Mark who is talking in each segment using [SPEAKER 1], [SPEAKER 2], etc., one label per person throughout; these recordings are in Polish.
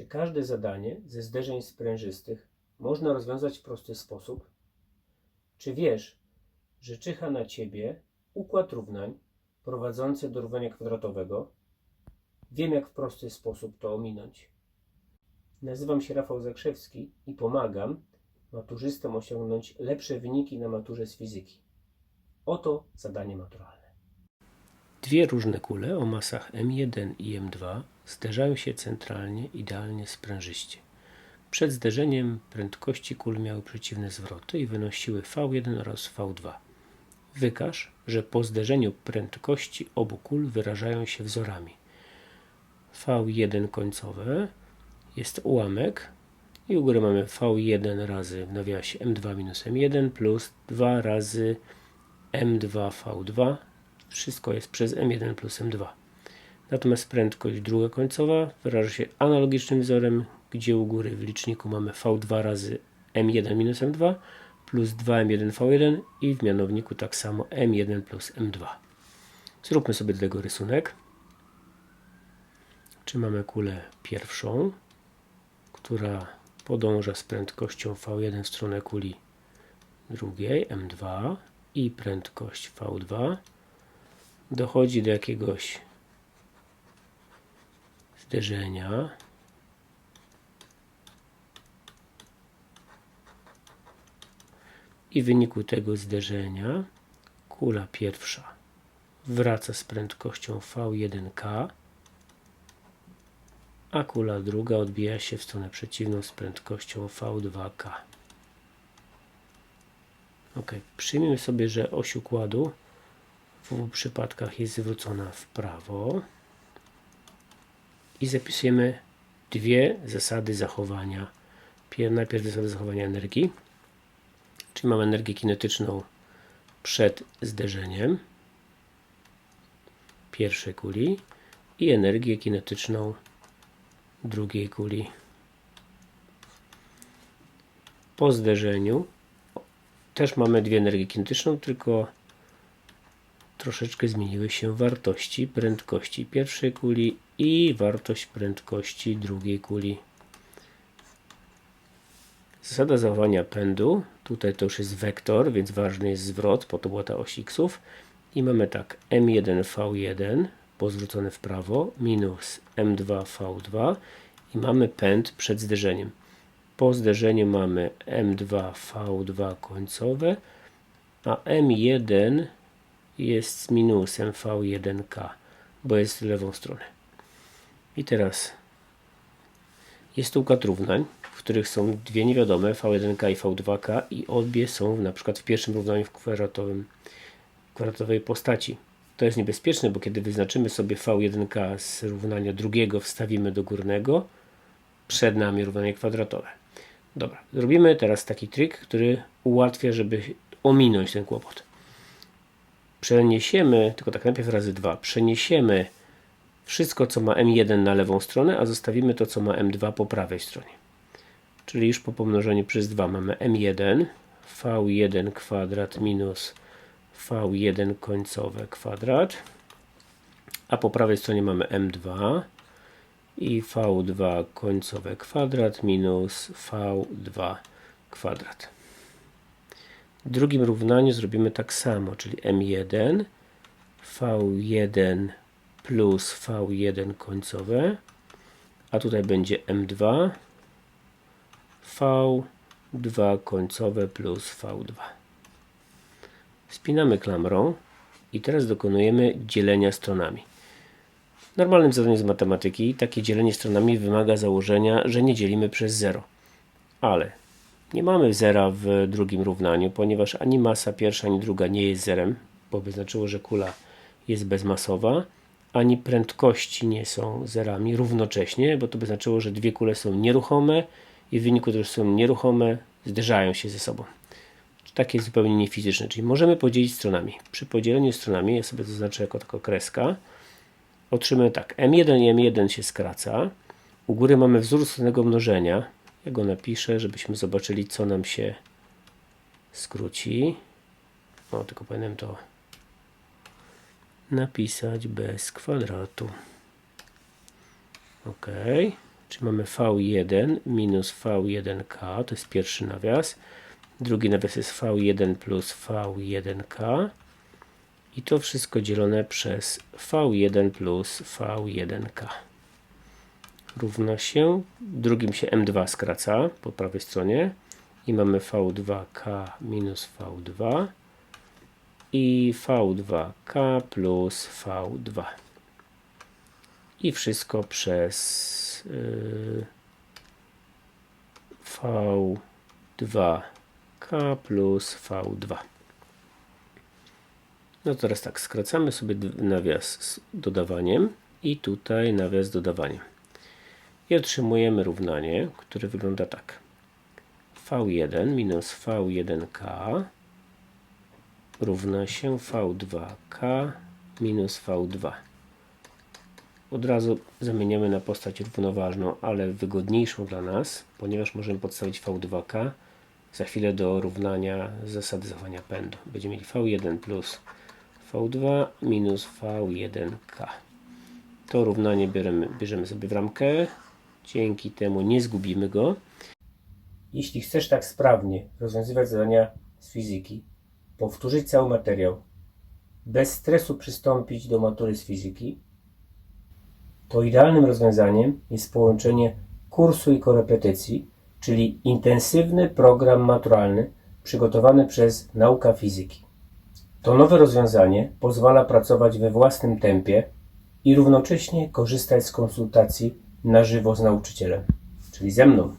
[SPEAKER 1] Czy każde zadanie ze zderzeń sprężystych można rozwiązać w prosty sposób? Czy wiesz, że czyha na ciebie układ równań prowadzący do równania kwadratowego? Wiem, jak w prosty sposób to ominąć. Nazywam się Rafał Zakrzewski i pomagam maturzystom osiągnąć lepsze wyniki na maturze z fizyki. Oto zadanie maturalne. Dwie różne kule o masach M1 i M2 zderzają się centralnie idealnie sprężyście. Przed zderzeniem prędkości kul miały przeciwne zwroty i wynosiły V1 oraz V2. Wykaż, że po zderzeniu prędkości obu kul wyrażają się wzorami. V1 końcowe jest ułamek i u góry mamy V1 razy w nawiasie M2 minus M1 plus 2 razy M2 V2. Wszystko jest przez M1 plus M2. Natomiast prędkość druga końcowa wyraża się analogicznym wzorem, gdzie u góry w liczniku mamy V2 razy M1 minus M2 plus 2M1 V1 i w mianowniku tak samo M1 plus M2. Zróbmy sobie do tego rysunek. Czy mamy kulę pierwszą, która podąża z prędkością V1 w stronę kuli drugiej, M2 i prędkość V2 dochodzi do jakiegoś zderzenia i w wyniku tego zderzenia kula pierwsza wraca z prędkością V1K a kula druga odbija się w stronę przeciwną z prędkością V2K. Ok, przyjmijmy sobie, że oś układu obu przypadkach jest zwrócona w prawo i zapisujemy dwie zasady zachowania. Pier- Najpierw zasady zachowania energii, czyli mamy energię kinetyczną przed zderzeniem pierwszej kuli i energię kinetyczną drugiej kuli. Po zderzeniu też mamy dwie energię kinetyczną, tylko troszeczkę zmieniły się wartości prędkości pierwszej kuli i wartość prędkości drugiej kuli. Zasada zachowania pędu, tutaj to już jest wektor, więc ważny jest zwrot, po to była ta oś xów. I mamy tak m1v1 pozwrócony w prawo minus m2v2 i mamy pęd przed zderzeniem. Po zderzeniu mamy m2v2 końcowe, a m1 jest z minusem v1k, bo jest w lewą stronę. I teraz jest tu układ równań, w których są dwie niewiadome, v1k i v2k i obie są na przykład w pierwszym równaniu w kwadratowym, kwadratowej postaci. To jest niebezpieczne, bo kiedy wyznaczymy sobie v1k z równania drugiego, wstawimy do górnego, przed nami równanie kwadratowe. Dobra, zrobimy teraz taki trik, który ułatwia, żeby ominąć ten kłopot. Przeniesiemy, tylko tak najpierw razy 2, przeniesiemy wszystko, co ma m1 na lewą stronę, a zostawimy to, co ma m2 po prawej stronie. Czyli już po pomnożeniu przez 2 mamy m1, v1 kwadrat minus v1 końcowe kwadrat, a po prawej stronie mamy m2 i v2 końcowe kwadrat minus v2 kwadrat. W drugim równaniu zrobimy tak samo, czyli m1 v1 plus v1 końcowe, a tutaj będzie m2 v2 końcowe plus v2. Spinamy klamrą i teraz dokonujemy dzielenia stronami. W normalnym zadaniu z matematyki takie dzielenie stronami wymaga założenia, że nie dzielimy przez 0. Ale nie mamy zera w drugim równaniu, ponieważ ani masa pierwsza, ani druga nie jest zerem, bo by znaczyło, że kula jest bezmasowa, ani prędkości nie są zerami równocześnie, bo to by znaczyło, że dwie kule są nieruchome i w wyniku tego, że są nieruchome, zderzają się ze sobą. Takie jest zupełnie niefizyczne, czyli możemy podzielić stronami. Przy podzieleniu stronami, ja sobie to zaznaczę jako taka kreska, otrzymamy tak, m1 i m1 się skraca. U góry mamy wzór stronnego mnożenia. Ja go napiszę, żebyśmy zobaczyli, co nam się skróci. O, tylko powinienem to napisać bez kwadratu. OK. Czyli mamy V1 minus V1K, to jest pierwszy nawias. Drugi nawias jest V1 plus V1K. I to wszystko dzielone przez V1 plus V1K. Równa się, drugim się M2 skraca po prawej stronie. I mamy V2K minus V2 i V2K plus V2. I wszystko przez yy, V2K plus V2. No teraz tak, skracamy sobie nawias z dodawaniem i tutaj nawias z dodawaniem. I otrzymujemy równanie, które wygląda tak. V1 minus V1K równa się V2K minus V2. Od razu zamieniamy na postać równoważną, ale wygodniejszą dla nas, ponieważ możemy podstawić V2K za chwilę do równania zasady zachowania pędu. Będziemy mieli V1 plus V2 minus V1K. To równanie bierzemy, bierzemy sobie w ramkę. Dzięki temu nie zgubimy go. Jeśli chcesz tak sprawnie rozwiązywać zadania z fizyki, powtórzyć cały materiał, bez stresu przystąpić do matury z fizyki, to idealnym rozwiązaniem jest połączenie kursu i korepetycji, czyli intensywny program maturalny przygotowany przez nauka fizyki. To nowe rozwiązanie pozwala pracować we własnym tempie i równocześnie korzystać z konsultacji na żywo z nauczycielem, czyli ze mną.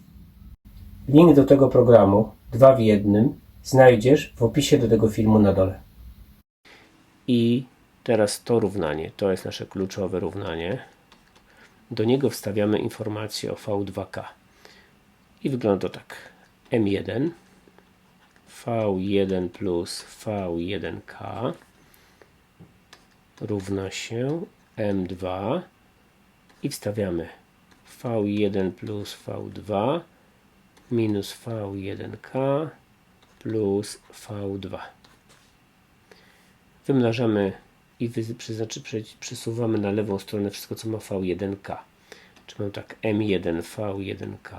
[SPEAKER 1] Link do tego programu, dwa w jednym, znajdziesz w opisie do tego filmu na dole. I teraz to równanie, to jest nasze kluczowe równanie. Do niego wstawiamy informację o V2K. I wygląda to tak. M1 V1 plus V1K równa się M2 i wstawiamy V1 plus V2 minus V1K plus V2. Wymnażamy i przyznaczy, przy- przesuwamy na lewą stronę wszystko, co ma V1K. Czyli mamy tak M1 V1K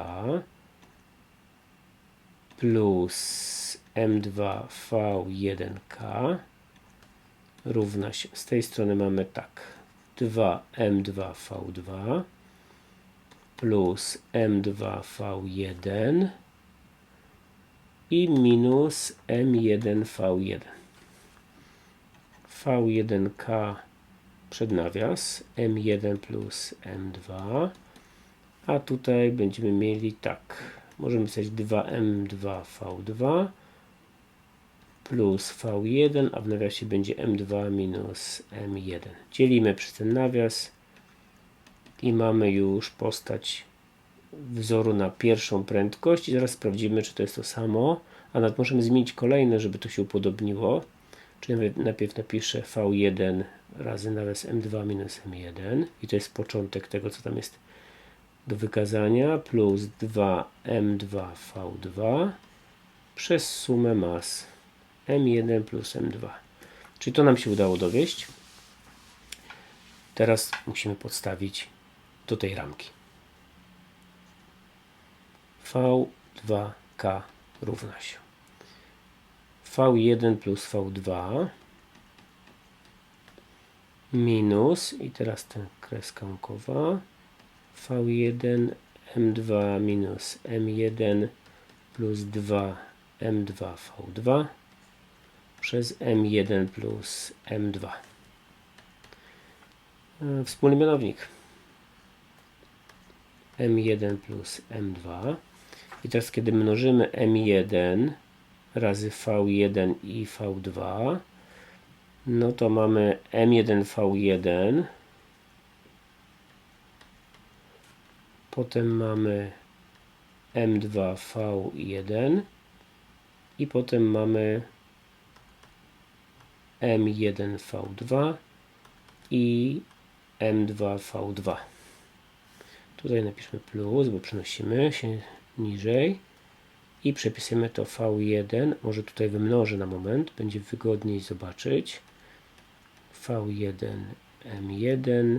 [SPEAKER 1] plus M2 V1K równa się, z tej strony mamy tak 2 M2 V2 plus M2 V1 i minus M1 V1 V1K przed nawias M1 plus M2 a tutaj będziemy mieli tak możemy pisać 2M2 V2 plus V1 a w nawiasie będzie M2 minus M1 dzielimy przez ten nawias i mamy już postać wzoru na pierwszą prędkość. I zaraz sprawdzimy czy to jest to samo. A nawet możemy zmienić kolejne żeby to się upodobniło. Czyli najpierw- napiszę V1 razy nawias M2 minus M1 i to jest początek tego co tam jest do wykazania. Plus 2M2V2 przez sumę mas M1 plus M2 czyli to nam się udało dowieść. Teraz musimy podstawić do tej ramki. V2K równa się. V1 plus V2 minus i teraz ten kreska łąkowa V1 M2 minus M1 plus 2 M2 V2 przez M1 plus M2 E, wspólny mianownik M1 plus M2 i teraz kiedy mnożymy M1 razy V1 i V2 no to mamy M1 V1 potem mamy M2 V1 i potem mamy M1 V2 i M2 V2 tutaj napiszmy plus, bo przenosimy się niżej i przepisujemy to V1 może tutaj wymnożę na moment, będzie wygodniej zobaczyć. V1 M1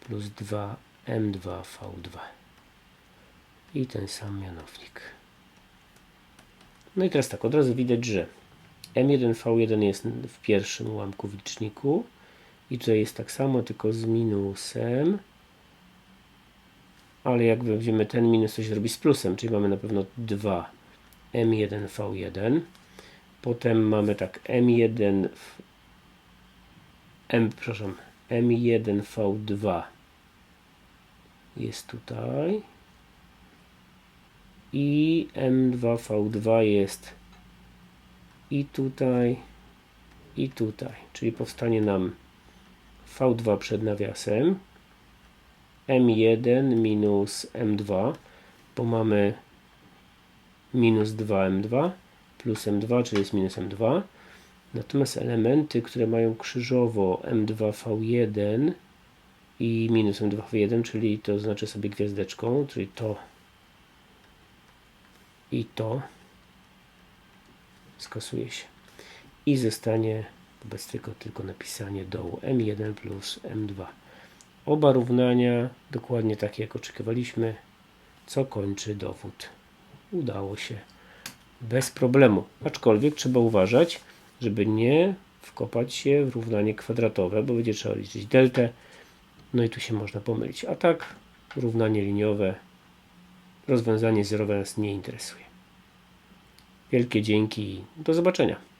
[SPEAKER 1] plus 2 M2 V2 i ten sam mianownik. No i teraz tak, od razu widać, że M1V1 jest w pierwszym ułamku w liczniku. I tutaj jest tak samo, tylko z minusem. Ale jak weźmiemy ten minus, to się robi z plusem, czyli mamy na pewno 2 M1V1. Potem mamy tak M1 w- M, przepraszam, M1V2 jest tutaj. I M2V2 jest i tutaj i tutaj, czyli powstanie nam V2 przed nawiasem M1 minus M2, bo mamy minus 2M2 plus M2, czyli jest minus M2. Natomiast elementy, które mają krzyżowo M2V1 i minus M2V1, czyli to znaczy sobie gwiazdeczką, czyli to i to skasuje się. I zostanie wobec tego tylko napisanie dołu M1 plus M2. Oba równania dokładnie takie jak oczekiwaliśmy, co kończy dowód. Udało się bez problemu. Aczkolwiek trzeba uważać, żeby nie wkopać się w równanie kwadratowe, bo będzie trzeba liczyć deltę. No i tu się można pomylić. A tak równanie liniowe, rozwiązanie zerowe nas nie interesuje. Wielkie dzięki i do zobaczenia.